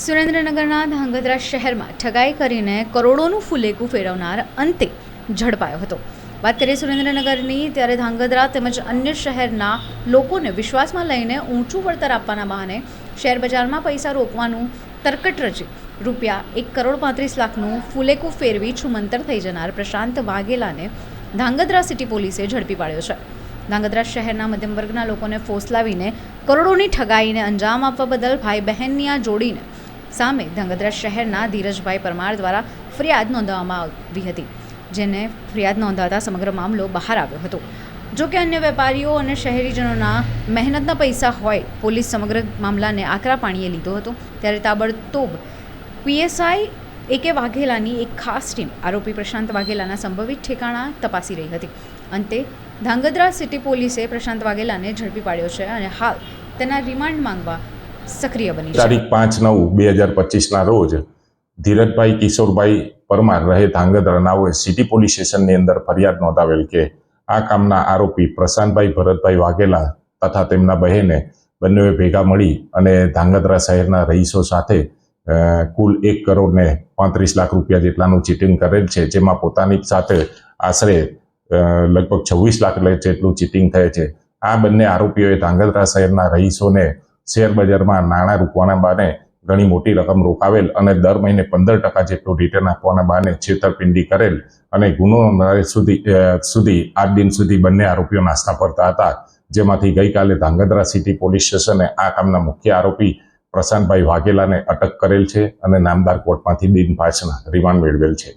સુરેન્દ્રનગરના ધાંગધ્રા શહેરમાં ઠગાઈ કરીને કરોડોનું ફુલેકું ફેરવનાર અંતે ઝડપાયો હતો. વાત કરીએ સુરેન્દ્રનગરની, ત્યારે ધાંગધ્રા તેમજ અન્ય શહેરના લોકોને વિશ્વાસમાં લઈને ઊંચું વળતર આપવાના બહાને શેર બજારમાં પૈસા રોકવાનું તરકટ રચી. રૂપિયા એક કરોડ પાંત્રીસ લાખનું ફુલેકું ફેરવી છુમંતર થઈ જનાર પ્રશાંત વાઘેલાને ધાંગધ્રા સિટી પોલીસે ઝડપી પાડ્યો છે. ધાંગધ્રા શહેરના મધ્યમ વર્ગના લોકોને ફોસલાવીને કરોડોની ઠગાઈને અંજામ આપવા બદલ ભાઈ બહેનની આ જોડીને સામે ધાંગધ્રા શહેરના ધીરજભાઈ પરમાર દ્વારા ફરિયાદ નોંધવામાં આવી હતી, જેને ફરિયાદ નોંધાતા સમગ્ર મામલો બહાર આવ્યો હતો. જો કે અન્ય વેપારીઓ અને શહેરીજનોના મહેનતના પૈસા હોય, પોલીસ સમગ્ર મામલાને આકરા પાણીએ લીધો હતો. ત્યારે તાબડતોબ પીએસઆઈ એકે વાઘેલાની એક ખાસ ટીમ, આરોપી પ્રશાંત વાઘેલાના સંભવિત ઠેકાણા તપાસી રહી હતી. અંતે ધાંગધ્રા સિટી પોલીસે પ્રશાંત વાઘેલાને ઝડપી પાડ્યો છે અને હાલ તેના રિમાન્ડ માંગવા સક્રિય બની તારીખ પાંચ નવ બે હજાર પચીસના રોજ ધીરજભાઈ કિશોરભાઈ પરમાર રહે ધાંગધ્રા નાઓએ સિટી પોલીસ સ્ટેશનની અંદર ફરિયાદ નોંધાવેલ કે આ કામના આરોપી પ્રશાંતભાઈ ભરતભાઈ વાઘેલા તથા તેમના બહેને બંનેએ ભેગા મળી અને ધાંગધ્રા શહેરના રહીશો સાથે કુલ એક કરોડ ને પાંત્રીસ લાખ રૂપિયા જેટલાનું ચીટિંગ કરેલ છે, જેમાં પોતાની સાથે આશરે લગભગ છવ્વીસ લાખ જેટલું ચીટિંગ થયે છે. આ બંને આરોપીઓએ ધાંગધ્રા શહેરના રહીશોને શેર બજારમાં નાણાં રોકવાના બહાને ઘણી મોટી રકમ રોકાવેલ અને દર મહિને પંદર ટકા જેટલું રિટર્ન આપવાના બહાને છેતરપિંડી કરેલ અને ગુનો સુધી સુધી, આજ દિન સુધી બંને આરોપીઓ નાસ્તા ફરતા હતા. જેમાંથી ગઈકાલે ધાંગધ્રા સિટી પોલીસ સ્ટેશને આ કામના મુખ્ય આરોપી પ્રશાંતભાઈ વાઘેલાને અટક કરેલ છે અને નામદાર કોર્ટમાંથી દિનપાછના રિમાન્ડ મેળવેલ છે.